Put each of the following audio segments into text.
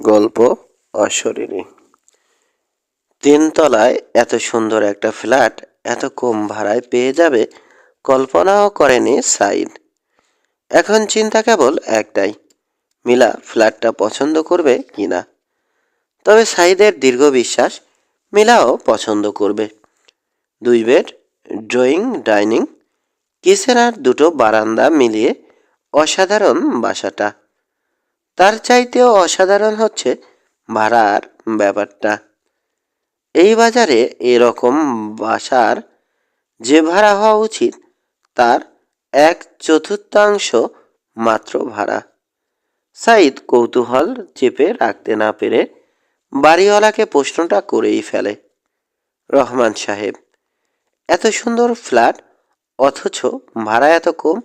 গল্প অশরীরী। তিনতলায় এত সুন্দর একটা ফ্ল্যাট, এত কম ভাড়ায় পেয়ে যাবে, কল্পনাও করেনি সাইদ এখন চিন্তা কেবল একটাই, মিলা ফ্ল্যাটটা পছন্দ করবে কিনা তবে সাইদের দীর্ঘ বিশ্বাস, মিলাও পছন্দ করবে। দুই বেড, ড্রয়িং, ডাইনিং কিচেন আর দুটো বারান্দা মিলিয়ে অসাধারণ বাসাটা। তার চাইতেও অসাধারণ হচ্ছে ভাড়ার ব্যাপারটা। এই বাজারে এরকম বাসার যে ভাড়া হওয়া উচিত, তার এক চতুর্থাংশ মাত্র ভাড়া। সাইদ কৌতূহল চেপে রাখতে না পেরে বাড়িওয়ালাকে প্রশ্নটা করেই ফেলে। রহমান সাহেব, এত সুন্দর ফ্ল্যাট, অথচ ভাড়া এত কম?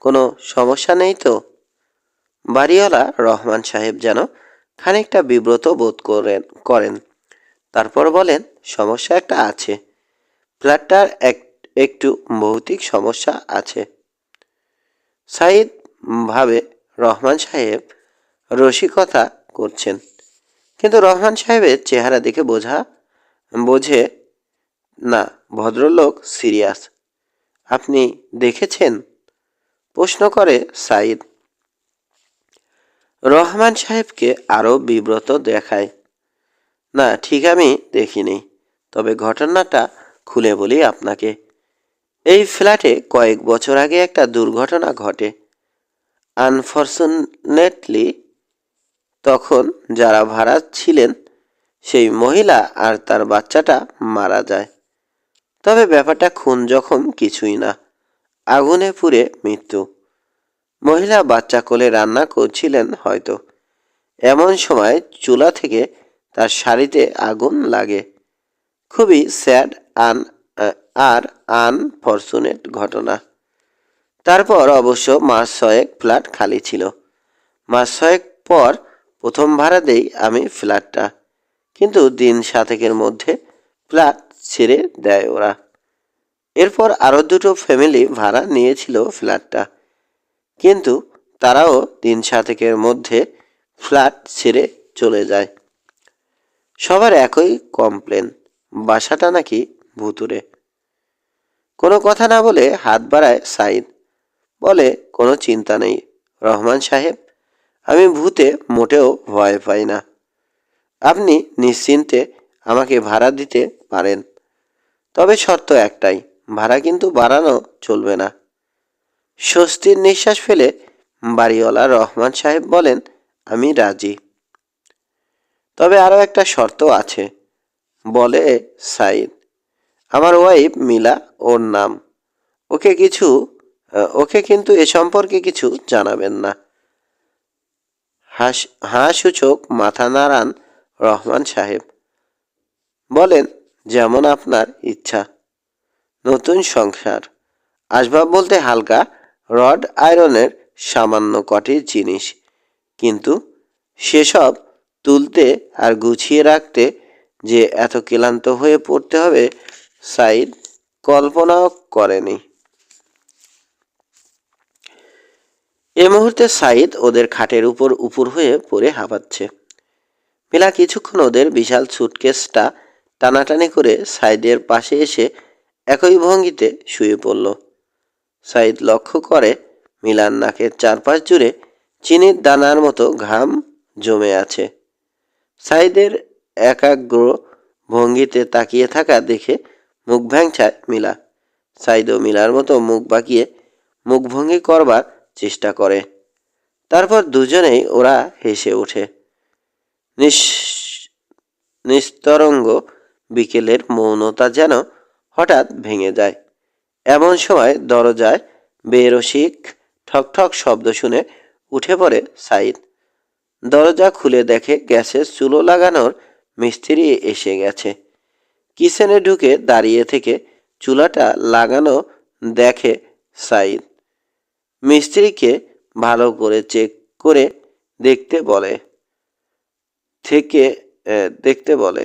কোনো সমস্যা নেই তো? বাড়িওয়ালা রহমান সাহেব যেন খানিকটা বিব্রত বোধ করেন করেন। তারপর বলেন, সমস্যা একটা আছে। ফ্ল্যাটটার এক, একটু ভৌতিক সমস্যা আছে। সাইদ ভাবে, রহমান সাহেব রসিকতা করছেন। কিন্তু রহমান সাহেবের চেহারা দেখে বোঝা, বোঝে, না, ভদ্রলোক সিরিয়াস। আপনি দেখেছেন? প্রশ্ন করে সাইদ রহমান সাহেবকে আরও বিব্রত দেখায়। না, ঠিক আমি দেখিনি, তবে ঘটনাটা খুলে বলি আপনাকে। এই ফ্ল্যাটে কয়েক বছর আগে একটা দুর্ঘটনা ঘটে। আনফর্চুনেটলি, তখন যারা ভাড়া ছিলেন, সেই মহিলা আর তার বাচ্চাটা মারা যায়। তবে ব্যাপারটা খুন জখম কিছুই না, আগুনে পুড়ে মৃত্যু। মহিলা বাচ্চা কোলে রান্না করছিলেন হয়তো। এমন সময় চুলা থেকে তার শাড়িতে আগুন লাগে। খুবই স্যাড আন আর আনফর্চুনেট ঘটনা। তারপর অবশ্য মাস ছয়েক ফ্ল্যাট খালি ছিল। মাস ছয়েক পর প্রথম ভাড়া দেই আমি ফ্ল্যাটটা। কিন্তু দিন সাতেকের মধ্যে ফ্ল্যাট ছেড়ে দেয় ওরা। এরপর আরও দুটো ফ্যামিলি ভাড়া নিয়েছিল ফ্ল্যাটটা। কিন্তু তারাও দিন সাতেকের মধ্যে ফ্ল্যাট ছেড়ে চলে যায়। সবার একই কমপ্লেন, বাসাটা নাকি ভুতুরে কোনো কথা না বলে হাত বাড়ায় সাইদ বলে, কোনো চিন্তা নেই, রহমান সাহেব, আমি ভূতে মোটেও ভয় পাই না। আপনি নিশ্চিন্তে আমাকে ভাড়া দিতে পারেন। তবে শর্ত একটাই, ভাড়া কিন্তু বাড়ানো চলবে না। স্বস্তির নিঃশ্বাস ফেলে বাড়িওয়ালা রহমান সাহেব বলেন, আমি রাজি। তবে আরও একটা শর্ত আছে। বলে সাইদ, আমার ওয়াইফ মিলা, ওর নাম। ওকে কিছু, ওকে কিন্তু এ সম্পর্কে কিছু জানাবেন না। হাস হাঁ সূচক মাথা নাড়ান রহমান সাহেব। বলেন, যেমন আপনার ইচ্ছা। নতুন সংসার। আসবাব বলতে হালকা রড আয়রনের সামান্য কটি জিনিস। কিন্তু সেসব তুলতে আর গুছিয়ে রাখতে যে এত ক্লান্ত হয়ে পড়তে হবে সাইদ কল্পনাও করেনি। এ মুহূর্তে সাইদ ওদের খাটের উপর উপর হয়ে পড়ে হাঁপাচ্ছে। মিলা কিছুক্ষণ ওদের বিশাল সুটকেসটা টানাটানি করে সাইদের পাশে এসে একই ভঙ্গিতে শুয়ে পড়ল। সাইদ লক্ষ্য করে মিলার নাকের চারপাশ জুড়ে চিনির দানার মতো ঘাম জমে আছে। সাইদের একাগ্র ভঙ্গিতে তাকিয়ে থাকা দেখে মুখ ভ্যাংচায় মিলা। সাইদও মিলার মতো মুখ বাঁকিয়ে মুখভঙ্গি করবার চেষ্টা করে। তারপর দুজনেই ওরা হেসে ওঠে। নিস্তরঙ্গ বিকেলের মৌনতা যেন হঠাৎ ভেঙে যায়। এমন সময় দরজায় বেরসিক ঠক ঠক শব্দ শুনে উঠে পড়ে সাইদ দরজা খুলে দেখে গ্যাসের চুলো লাগানোর মিস্ত্রি এসে গেছে। কিচেনে ঢুকে দাঁড়িয়ে থেকে চুলাটা লাগানো দেখে সাইদ মিস্ত্রিকে ভালো করে চেক করে দেখতে বলে, থেকে দেখতে বলে,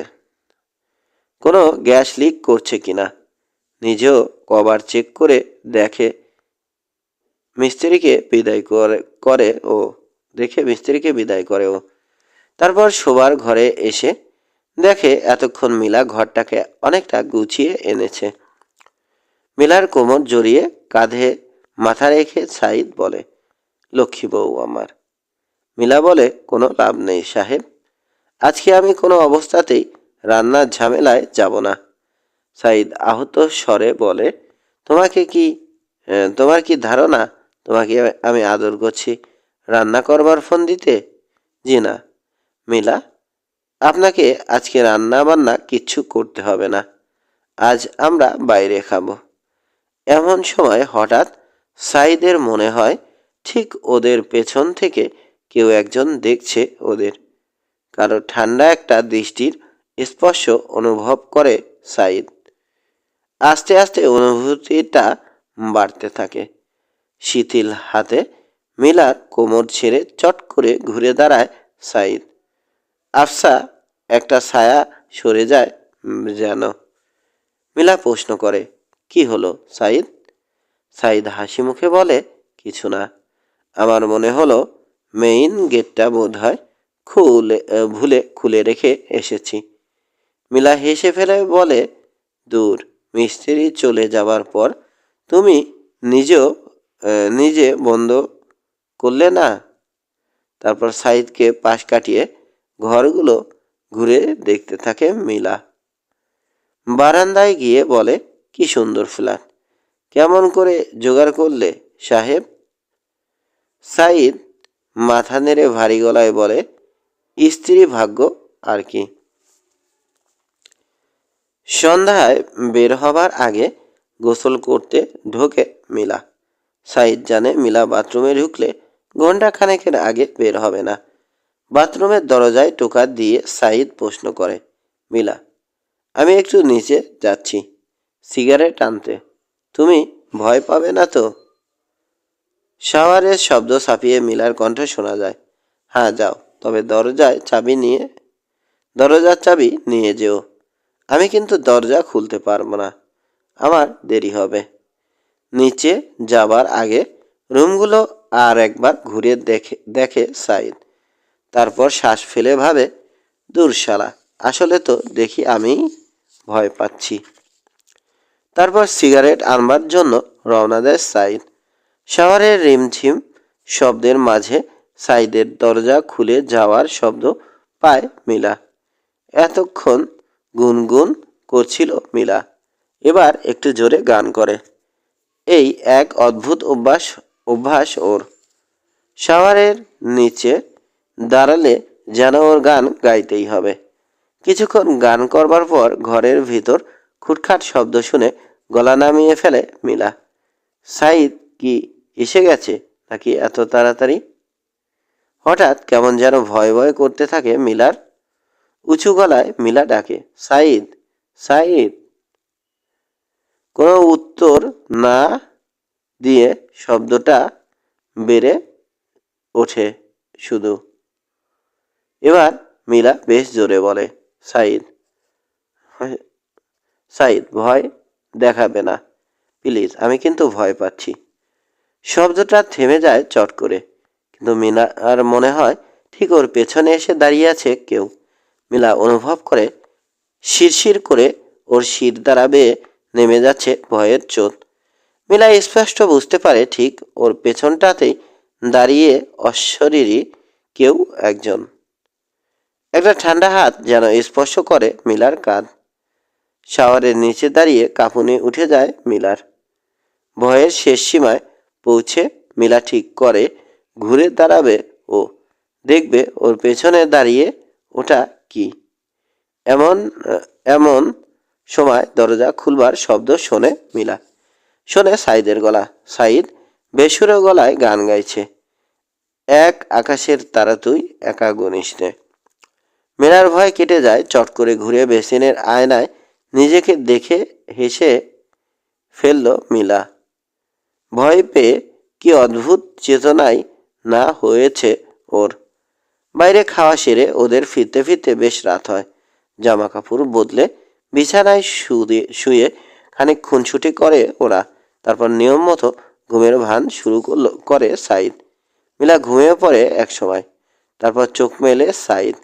কোনো গ্যাস লিক করছে কিনা? নিজেও কভার চেক করে দেখে মিস্ত্রিকে বিদায় করে করে ও দেখে মিস্ত্রিকে বিদায় করে ও। তারপর শোবার ঘরে এসে দেখে এতক্ষণ মিলা ঘরটাকে অনেকটা গুছিয়ে এনেছে। মিলার কোমর জড়িয়ে কাঁধে মাথা রেখে সাইদ বলে, লক্ষ্মী বউ আমার। মিলা বলে, কোনো লাভ নেই সাহেব। আজকে আমি কোনো অবস্থাতেই রান্নার ঝামেলায় যাব না। সাইদ আহত স্বরে বলে, তোমাকে কি তোমার কি ধারণা? তোমাকে আমি আদর করছি। রান্না করবার ফোন দিতে? জি না। মিলা, আপনাকে আজকে রান্না বান্না কিচ্ছু করতে হবে না। আজ আমরা বাইরে খাব। এমন সময় হঠাৎ সাইদের মনে হয়, ঠিক ওদের পেছন থেকে কেউ একজন দেখছে ওদের। কারও ঠান্ডা একটা দৃষ্টির স্পর্শ অনুভব করে সাইদ আস্তে আস্তে অনুভূতিটা বাড়তে থাকে। শিথিল হাতে মিলার কোমর ছেড়ে চট করে ঘুরে দাঁড়ায় সাইদ আফসা, একটা ছায়া সরে যায়, যেন মিলা প্রশ্ন করে, কি হলো সাইদ সাইদ হাসি মুখে বলে, কিছু না। আমার মনে হলো মেইন গেটটা বোধ হয় খুলে, ভুলে খুলে রেখে এসেছি। মিলা হেসে ফেলে বলে, দূর। মিস্ত্রি চলে যাবার পর তুমি নিজেও নিজে বন্ধ করলে না? তারপর সাইদকে পাশ কাটিয়ে ঘরগুলো ঘুরে দেখতে থাকে মিলা। বারান্দায় গিয়ে বলে, কি সুন্দর ফ্ল্যাট। কেমন করে জোগাড় করলে সাহেব? সাইদ মাথা নেড়ে ভারী গলায় বলে, স্ত্রী ভাগ্য আর কি। সন্ধ্যায় বের হবার আগে গোসল করতে ঢোকে মিলা। সাইদ জানে মিলা বাথরুমে ঢুকলে ঘণ্টা খানেকের আগে বের হবে না। বাথরুমের দরজায় টোকা দিয়ে সাইদ প্রশ্ন করে, মিলা, আমি একটু নিচে যাচ্ছি, সিগারেট টানতে তুমি ভয় পাবে না তো? শাওয়ারের শব্দ ছাপিয়ে মিলার কণ্ঠ শোনা যায় হ্যাঁ যাও, তবে দরজায় চাবি নিয়ে, দরজার চাবি নিয়ে যেও। আমি কিন্তু দরজা খুলতে পারব না। আমার দেরি হবে। নিচে যাবার আগে রুমগুলো আর একবার ঘুরে দেখে দেখে সাইদ তারপর শ্বাস ফেলে ভাবে দূরশালা আসলে তো দেখি আমি ভয় পাচ্ছি। তারপর সিগারেট আনবার জন্য রওনা দেয় সাইদ শাওয়ারের রিমঝিম শব্দের মাঝে সাইদের দরজা খুলে যাওয়ার শব্দ পায় মিলা। এতক্ষণ গুনগুন করছিল মিলা। এবার একটু জোরে গান করে। এই এক অদ্ভুত অভ্যাস অভ্যাস ওর। শাওয়ারের নিচে দাঁড়ালে যেন ওর গান গাইতেই হবে। কিছুক্ষণ গান করবার পর ঘরের ভিতর খুটখাট শব্দ শুনে গলা নামিয়ে ফেলে মিলা। সাইদ কি এসে গেছে নাকি এত তাড়াতাড়ি? হঠাৎ কেমন যেন ভয় ভয় করতে থাকে মিলার উঁচু গলায় মিলা ডাকে সাইদ সাইদ কোনো উত্তর না দিয়ে শব্দটা বেড়ে ওঠে শুধু। এবার মিলা বেশ জোরে বলে সাইদ সাইদ ভয় দেখাবে না। প্লিজ, আমি কিন্তু ভয় পাচ্ছি। শব্দটা থেমে যায় চট করে, কিন্তু মিলা আর মনে হয় ঠিক ওর পেছনে এসে দাঁড়িয়ে আছে কেউ। মিলা অনুভব করে, শিরশির করে ওর শির দ্বারা বেয়ে নেমে যাচ্ছে ভয়ের চোট। মিলা স্পষ্ট বুঝতে পারে ঠিক ওর পেছনটাতেই দাঁড়িয়ে অশ্বরীরই কেউ একজন। একটা ঠান্ডা হাত যেন স্পর্শ করে মিলার কাঁধ। শাওয়ারের নিচে দাঁড়িয়ে কাঁপুনি উঠে যায় মিলার। ভয়ের শেষ সীমায় পৌঁছে মিলা ঠিক করে ঘুরে দাঁড়াবে ও দেখবে ওর পেছনে দাঁড়িয়ে ওটা কি? এমন এমন সময় দরজা খুলবার শব্দ শোনে মিলা। শোনে সাইদের গলা। সাইদ বেসুরো গলায় গান গাইছে। এক আকাশের তারা তুই একা নে। মেলার ভয় কেটে যায়, চট করে ঘুরে বেসিনের আয়নায় নিজেকে দেখে হেসে ফেলল মিলা। ভয় পেয়ে কি অদ্ভুত চেতনাই না হয়েছে ওর? বাইরে খাওয়া সেরে ওদের ফিরতে ফিরতে বেশ রাত হয়। জামা কাপড় বদলে বিছানায় শুয়ে শুয়ে খানিক খুনছুটি করে ওরা। তারপর নিয়ম মতো ঘুমের ভান শুরু করল, করে সাইদ। মিলা ঘুমিয়ে পড়ে এক সময়। তারপর চোখ মেলে সাইদ।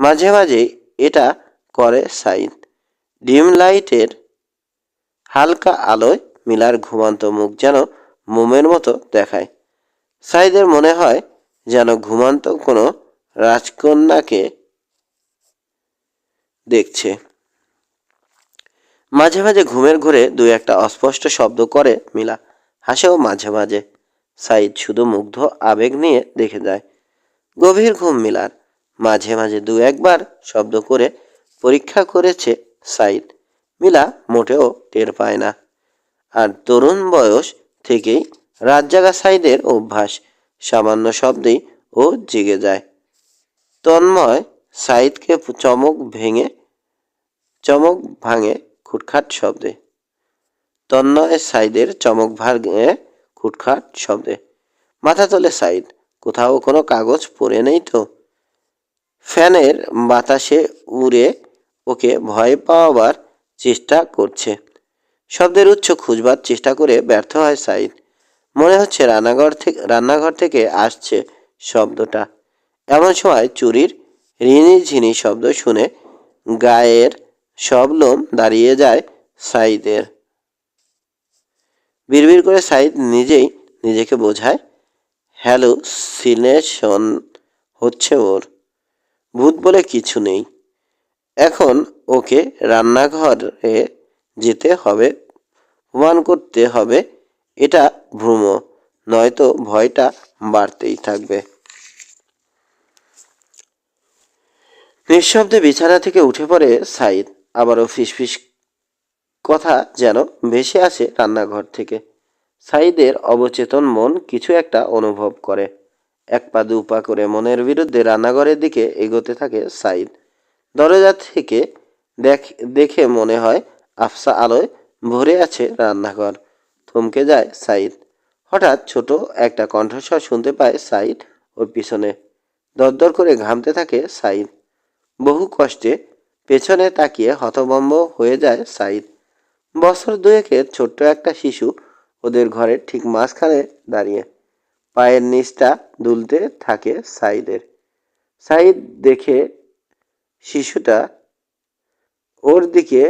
মাঝে মাঝে এটা করে সাইদ। ডিম লাইটের হালকা আলোয় মিলার ঘুমান্ত মুখ যেন মোমের মতো দেখায়। সাইদের মনে হয় যেন ঘুমান্ত কোনো রাজকন্যাকে দেখছে। মাঝে মাঝে ঘুমের ঘুরে দু একটা অস্পষ্ট শব্দ করে মিলা। হাসেও মাঝে মাঝে। সাইদ শুধু মুগ্ধ আবেগ নিয়ে দেখে যায়। গভীর ঘুম মিলার। মাঝে মাঝে দু একবার শব্দ করে পরীক্ষা করেছে সাইদ মিলা মোটেও টের পায় না। আর তরুণ বয়স থেকেই রাত জাগা সাইদের অভ্যাস সামান্য শব্দেই ও জেগে যায়। তন্ময় সাইদকে চমক ভেঙে, চমক ভাঙে খুটখাট শব্দে। তন্ময় সাইদের চমক ভাঙে খুটখাট শব্দে। মাথা তোলে সাইদ কোথাও কোনো কাগজ পড়ে নেই তো? ফ্যানের বাতাসে উড়ে ওকে ভয় পাওয়াবার চেষ্টা করছে। শব্দের উচ্চ খুঁজবার চেষ্টা করে ব্যর্থ হয় সাইদ মনে হচ্ছে রান্নাঘর থেকে রান্নাঘর থেকে আসছে শব্দটা। এমন সময় চুরির রিনি ঝিনি শব্দ শুনে গায়ের সব লোম দাঁড়িয়ে যায় সাইদের বিড়বিড় করে সাইদ নিজেই নিজেকে বোঝায় হ্যালো হ্যালুসিনেশন হচ্ছে ওর, ভূত বলে কিছু নেই। এখন ওকে রান্নাঘরে যেতে হবে, প্রমাণ করতে হবে, এটা ভ্রম, নয়তো ভয়টা বাড়তেই থাকবে। নিঃশব্দে বিছানা থেকে উঠে পড়ে সাইদ আবারও ফিসফিস কথা যেন ভেসে আসে রান্নাঘর থেকে। সাইদের অবচেতন মন কিছু একটা অনুভব করে। এক পা দু পা করে মনের বিরুদ্ধে রান্নাঘরের দিকে এগোতে থাকে সাইদ দরজা থেকে দেখ, দেখে মনে হয় আফসা আলোয় ভরে আছে রান্নাঘর। থমকে যায় সাইদ হঠাৎ ছোট একটা কণ্ঠস্বর শুনতে পায় সাইদ ওর পিছনে। দরদর করে ঘামতে থাকে সাইদ বহু কষ্টে পেছনে তাকিয়ে হতভম্ব হয়ে যায় সাইদ বছর দুয়েকের ছোট্ট একটা শিশু ওদের ঘরের ঠিক মাঝখানে দাঁড়িয়ে পায়ের নিচটা দুলতে থাকে সাইদের সাইদ দেখে শিশুটা ওর দিকে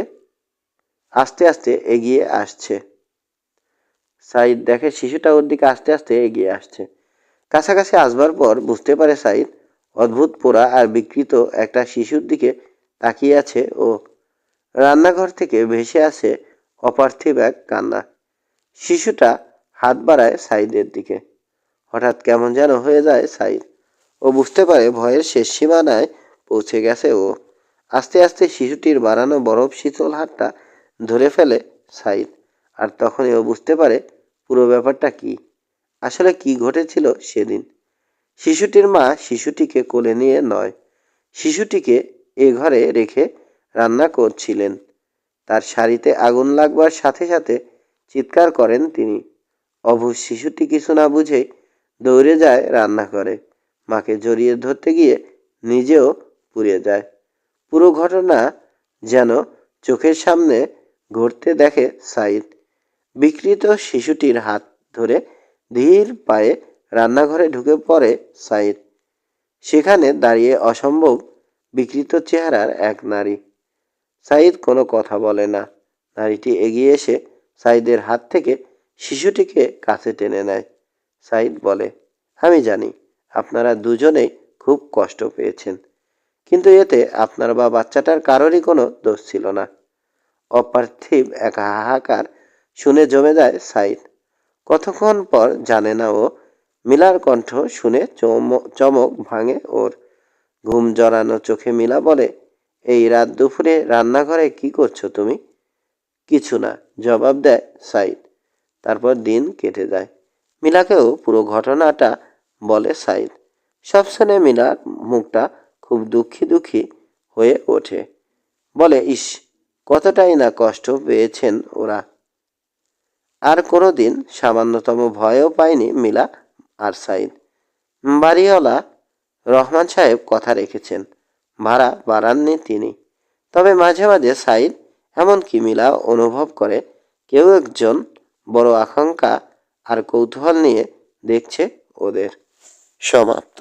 আস্তে আস্তে এগিয়ে আসছে। সাইদ দেখে শিশুটা ওর দিকে আস্তে আস্তে এগিয়ে আসছে। কাছাকাছি আসবার পর বুঝতে পারে সাইদ অদ্ভুত পোড়া আর বিকৃত একটা শিশুর দিকে তাকিয়ে আছে ও। রান্নাঘর থেকে ভেসে আসে অপার্থিব এক কান্না শিশুটা হাত বাড়ায় সাইদের দিকে। হঠাৎ কেমন যেন হয়ে যায় সাইদ ও বুঝতে পারে ভয়ের শেষ সীমানায় পৌঁছে গেছে ও। আস্তে আস্তে শিশুটির বাড়ানো বরফ শীতল হাতটা ধরে ফেলে সাইদ আর তখনই ও বুঝতে পারে পুরো ব্যাপারটা কি। আসলে কি ঘটেছিল সেদিন? শিশুটির মা শিশুটিকে কোলে নিয়ে নয়। শিশুটিকে এ ঘরে রেখে রান্না করছিলেন। তার শাড়িতে আগুন লাগবার সাথে সাথে চিৎকার করেন তিনি। অবুজ শিশুটি কিছু না বুঝে দৌড়ে যায়, রান্না করে। মাকে জড়িয়ে ধরতে গিয়ে নিজেও পুড়ে যায়। পুরো ঘটনা যেন চোখের সামনে ঘটতে দেখে সাইদ। বিকৃত শিশুটির হাত ধরে ধীর পায়ে রান্নাঘরে ঢুকে পড়ে সাইদ। সেখানে দাঁড়িয়ে অসম্ভব বিকৃত চেহারার এক নারী। সাইদ কোনো কথা বলে না। নারীটি এগিয়ে এসে সাইদের হাত থেকে শিশুটিকে কাছে টেনে নেয়। সাইদ বলে, আমি জানি আপনারা দুজনেই খুব কষ্ট পেয়েছেন, কিন্তু এতে আপনার বা বাচ্চাটার কারোরই কোনো দোষ ছিল না। অপার্থিব এক হাহাকার শুনে জমে যায় সাইদ। কতক্ষণ পর জানে না ও মিলার কণ্ঠ শুনে চমক ভাঙে ওর। ঘুম জড়ানো চোখে মিলা বলে, এই রাত দুপুরে রান্নাঘরে কি করছ তুমি? কিছু না, জবাব দেয় সাইদ। তারপর দিন কেটে যায়। মিলাকেও পুরো ঘটনাটা বলে সাইদ। সব শুনে মিলার মুখটা খুব দুঃখী দুঃখী হয়ে ওঠে। বলে, ইস, কতটাই না কষ্ট পেয়েছেন ওরা। আর কোনো দিন সামান্যতম ভয়ও পায়নি মিলা। আর সাইদ বাড়িওয়ালা রহমান সাহেব কথা রেখেছেন। ভাড়া বাড়াননি তিনি। তবে মাঝে মাঝে সাইদ এমনকি মিলা অনুভব করে, কেউ একজন বড় আকাঙ্ক্ষা আর কৌতূহল নিয়ে দেখছে ওদের। সমাপ্ত।